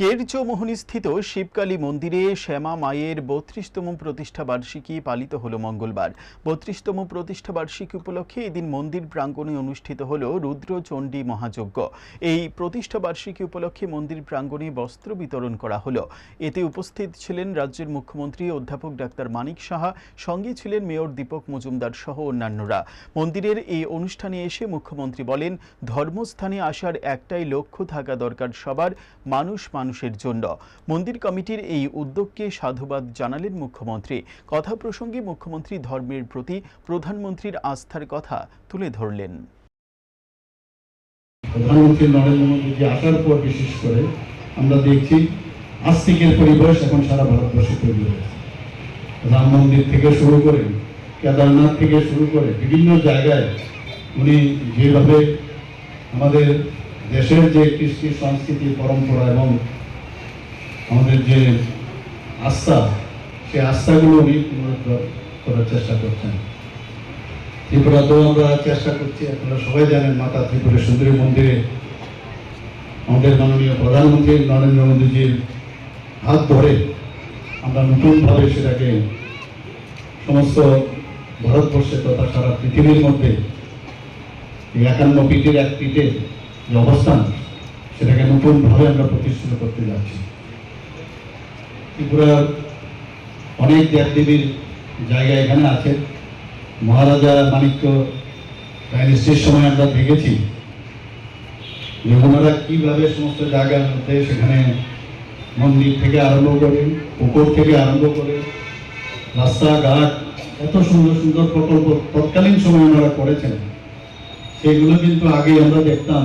কেরচৌমোহনীস্থিত শিবকালী মন্দিরে শ্যামা মায়ের বত্রিশতম প্রতিষ্ঠা বার্ষিকী পালিত হল মঙ্গলবার। বত্রিশতম প্রতিষ্ঠা বার্ষিকী উপলক্ষে এদিন মন্দির প্রাঙ্গণে অনুষ্ঠিত হল রুদ্রচণ্ডী মহাযজ্ঞ। এই প্রতিষ্ঠা বার্ষিকী উপলক্ষে মন্দির প্রাঙ্গণে বস্ত্র বিতরণ করা হলো। এতে উপস্থিত ছিলেন রাজ্যের মুখ্যমন্ত্রী অধ্যাপক ডাক্তার মানিক সাহা, সঙ্গে ছিলেন মেয়র দীপক মজুমদার সহ অন্যান্যরা। মন্দিরের এই অনুষ্ঠানে এসে মুখ্যমন্ত্রী বলেন, ধর্মস্থানে আসার একটাই লক্ষ্য থাকা দরকার সবার মানুষ মানুষের জন্য। মন্দির কমিটির এই উদ্যোগকে সাধুবাদ জানালেন মুখ্যমন্ত্রী। কথা প্রসঙ্গে মুখ্যমন্ত্রী ধর্মের প্রতি প্রধানমন্ত্রীর আস্থার কথা তুলে ধরলেন। প্রধানমন্ত্রী নরেন্দ্র মোদীজি আসার পর বিশেষ করে আমরা দেখছি আস্তিকের পরিবেশ এখন সারা ভারতবর্ষে তৈরি হয়েছে। রাম মন্দির থেকে শুরু করে, কেদারনাথ থেকে শুরু করে বিভিন্ন জায়গায় উনি যেভাবে আমাদের দেশের যে কৃষ্টি সংস্কৃতি, পরম্পরা এবং আমাদের যে আস্থা, সেই আস্থাগুলো উনি করার চেষ্টা করছেন। ত্রিপুরাতেও আমরা চেষ্টা করছি, আপনারা সবাই জানেন মাতা ত্রিপুরা সুন্দরী মন্দিরে। আমাদের মাননীয় প্রধানমন্ত্রী নরেন্দ্র মোদীজির হাত ধরে আমরা নতুনভাবে সেটাকে সমস্ত ভারতবর্ষে তথা সারা পৃথিবীর মধ্যে একান্ন পীঠের এক পীঠের যে অবস্থান সেটাকে নতুনভাবে আমরা প্রতিষ্ঠিত করতে যাচ্ছি। ত্রিপুরার অনেক দেবদেবীর জায়গা এখানে আছে। মহারাজা মাণিক্য ডাইনেস্টির সময় আমরা দেখেছি। যে ওনারা কীভাবে সমস্ত জায়গার মধ্যে সেখানে মন্দির থেকে আরম্ভ করে, পুকুর থেকে আরম্ভ করে, রাস্তাঘাট, এত সুন্দর সুন্দর প্রকল্প তৎকালীন সময় ওনারা করেছেন। সেগুলো কিন্তু আগে আমরা দেখতাম।